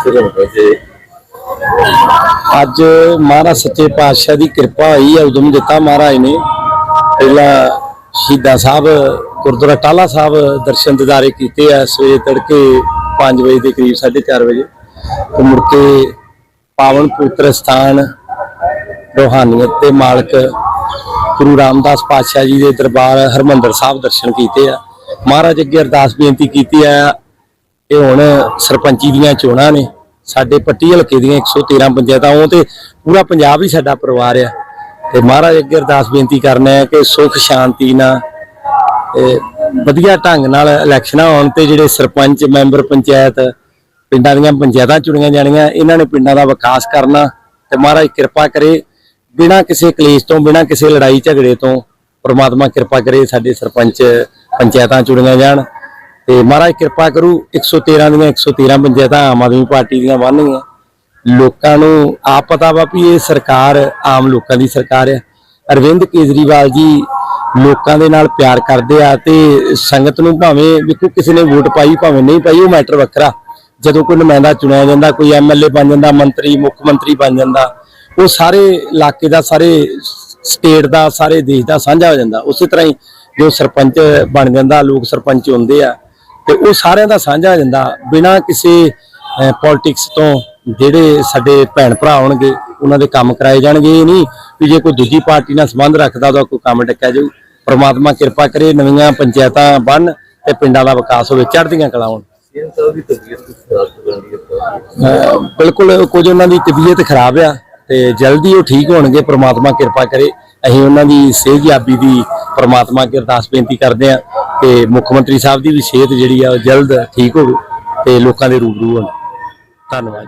ਵਾਸਤੇ ਰੌਣਕਾਂ ਤੇ ਅੱਜ ਮਹਾਰਾਜ ਸੱਚੇ ਪਾਤਸ਼ਾਹ ਦੀ ਕਿਰਪਾ ਹੋਈ ਹੈ, ਉਦਮ ਦਿੱਤਾ ਮਹਾਰਾਜ ਨੇ। ਪਹਿਲਾਂ ਸ਼ਹੀਦਾਂ ਸਾਹਿਬ, ਗੁਰਦੁਆਰਾ ਟਾਲਾ ਸਾਹਿਬ ਦਰਸ਼ਨ ਦਿਦਾਰੇ ਕੀਤੇ ਆ, ਸਵੇਰੇ ਤੜਕੇ 5 ਵਜੇ ਦੇ ਕਰੀਬ 4:30 ਵਜੇ। ਤੇ ਮੁੜ ਕੇ ਪਾਵਨ ਪਵਿੱਤਰ ਸਥਾਨ, ਰੋਹਾਨੀਅਤ ਦੇ ਮਾਲਕ ਗੁਰੂ ਰਾਮਦਾਸ ਪਾਤਸ਼ਾਹ ਜੀ ਦੇ ਦਰਬਾਰ ਹਰਮੰਦਰ ਸਾਹਿਬ ਦਰਸ਼ਨ ਕੀਤੇ ਆ। ਮਹਾਰਾਜ ਅੱਗੇ ਅਰਦਾਸ ਬੇਨਤੀ ਕੀਤੀ ਆ ਇਹ ਹੁਣ ਸਰਪੰਚੀ ਦੀਆਂ ਚੋਣਾਂ ਨੇ, ਸਾਡੇ ਪੱਟੀ ਹਲਕੇ ਦੀਆਂ 113 ਪੰਚਾਇਤਾਂ, ਉਹ ਤੇ ਪੂਰਾ ਪੰਜਾਬ ਹੀ ਸਾਡਾ ਪਰਿਵਾਰ ਆ। ਤੇ ਮਹਾਰਾਜ ਅੱਗੇ ਅਰਦਾਸ ਬੇਨਤੀ ਕਰਨਾ ਹੈ ਕਿ ਸੁਖ, ਸ਼ਾਂਤੀ ਨਾਲ ਵਧੀਆ ਢੰਗ ਨਾਲ ਇਲੈਕਸ਼ਨਾਂ ਹੋਣ ਤੇ ਜਿਹੜੇ ਸਰਪੰਚ, ਮੈਂਬਰ ਪੰਚਾਇਤ ਪਿੰਡਾਂ ਦੀਆਂ ਪੰਚਾਇਤਾਂ ਚੁਣੀਆਂ ਜਾਣੀਆਂ, ਇਹਨਾਂ ਨੇ ਪਿੰਡਾਂ ਦਾ ਵਿਕਾਸ ਕਰਨਾ ਤੇ ਮਹਾਰਾਜ ਕਿਰਪਾ ਕਰੇ, ਬਿਨਾਂ ਕਿਸੇ ਕਲੇਸ਼ ਤੋਂ, ਬਿਨਾਂ ਕਿਸੇ ਲੜਾਈ ਝਗੜੇ ਤੋਂ ਪ੍ਰਮਾਤਮਾ ਕਿਰਪਾ ਕਰੇ ਸਾਡੇ ਸਰਪੰਚ ਪੰਚਾਇਤਾਂ ਚੁਣੀਆਂ ਜਾਣ। ਤੇ ਮਹਾਰਾਜ ਕਿਰਪਾ ਕਰੂ 113 ਦੀਆਂ 113 ਪੰਚਾਇਤਾਂ ਆਮ ਆਦਮੀ ਪਾਰਟੀ ਦੀਆਂ ਬਣਨਗੀਆਂ। ਲੋਕਾਂ ਨੂੰ ਆਪ ਪਤਾ ਵਾ ਵੀ ਇਹ ਸਰਕਾਰ ਆਮ ਲੋਕਾਂ ਦੀ ਸਰਕਾਰ ਹੈ ਅਰਵਿੰਦ ਕੇਜਰੀਵਾਲ ਜੀ ਲੋਕਾਂ ਦੇ ਨਾਲ ਪਿਆਰ ਕਰਦੇ ਆ ਤੇ ਸੰਗਤ ਨੂੰ ਭਾਵੇਂ ਵੇਖੋ ਕਿਸੇ ਨੇ ਵੋਟ ਪਾਈ, ਭਾਵੇਂ ਨਹੀਂ ਪਾਈ, ਉਹ ਮੈਟਰ ਵੱਖਰਾ। ਜਦੋਂ ਕੋਈ ਨੁਮਾਇੰਦਾ ਚੁਣਿਆ ਜਾਂਦਾ, ਕੋਈ ਐਮਐਲਏ ਬਣ ਜਾਂਦਾ, ਮੰਤਰੀ, ਮੁੱਖ ਮੰਤਰੀ ਬਣ ਜਾਂਦਾ, ਉਹ ਸਾਰੇ ਇਲਾਕੇ ਦਾ, ਸਾਰੇ ਸਟੇਟ ਦਾ, ਸਾਰੇ ਦੇਸ਼ ਦਾ ਸਾਂਝਾ ਹੋ ਜਾਂਦਾ। ਉਸੇ ਤਰ੍ਹਾਂ ਹੀ ਜੋ ਸਰਪੰਚ ਬਣ ਜਾਂਦਾ, ਲੋਕ ਸਰਪੰਚ ਹੁੰਦੇ ਆ। ਤੇ ਉਹ ਸਾਰਿਆਂ ਦਾ ਸਾਂਝਾ ਜਾਂਦਾ। ਬਿਨਾਂ ਕਿਸੇ ਪੋਲਿਟਿਕਸ ਤੋਂ ਜਿਹੜੇ ਸਾਡੇ ਭੈਣ ਭਰਾ ਹੋਣਗੇ ਉਹਨਾਂ ਦੇ ਕੰਮ ਕਰਾਏ ਜਾਣਗੇ। ਇਹ ਨਹੀਂ ਵੀ ਜੇ ਕੋਈ ਦੂਜੀ ਪਾਰਟੀ ਨਾਲ ਸੰਬੰਧ ਰੱਖਦਾ ਉਹਦਾ ਕੋਈ ਕੰਮ ਟੱਕਿਆ ਜਾਊ। ਪ੍ਰਮਾਤਮਾ ਕਿਰਪਾ ਕਰੇ ਨਵੀਆਂ ਪੰਚਾਇਤਾਂ ਬਣ ਤੇ ਪਿੰਡਾਂ ਦਾ ਵਿਕਾਸ ਹੋਵੇ ਚੜ੍ਹਦੀਆਂ ਕਲਾ ਹੋਣ। ਸੀਐਮ ਸਾਹਿਬ ਦੀ ਤਬੀਅਤ ਕੁਝ ਖਰਾਬ ਹੋ ਜਾਂਦੀ ਹੈ ਅਹ ਬਿਲਕੁਲ ਕੁਝ ਉਹਨਾਂ ਦੀ ਤਬੀਅਤ ਖਰਾਬ ਆ ਤੇ ਜਲਦੀ ਉਹ ਠੀਕ ਹੋਣਗੇ ਪ੍ਰਮਾਤਮਾ ਕਿਰਪਾ ਕਰੇ। ਅਸੀਂ ਉਹਨਾਂ ਦੀ ਸਿਹਤਯਾਬੀ ਦੀ ਪ੍ਰਮਾਤਮਾ ਅੱਗੇ ਅਰਦਾਸ ਬੇਨਤੀ ਕਰਦੇ ਆ ਕਿ ਮੁੱਖ ਮੰਤਰੀ ਸਾਹਿਬ ਦੀ ਵੀ ਸਿਹਤ ਜਿਹੜੀ ਆ ਉਹ ਜਲਦ ਠੀਕ ਹੋਵੇ ਤੇ ਲੋਕਾਂ ਦੇ ਰੂਬਰੂ ਹੋਣ। ਧੰਨਵਾਦ।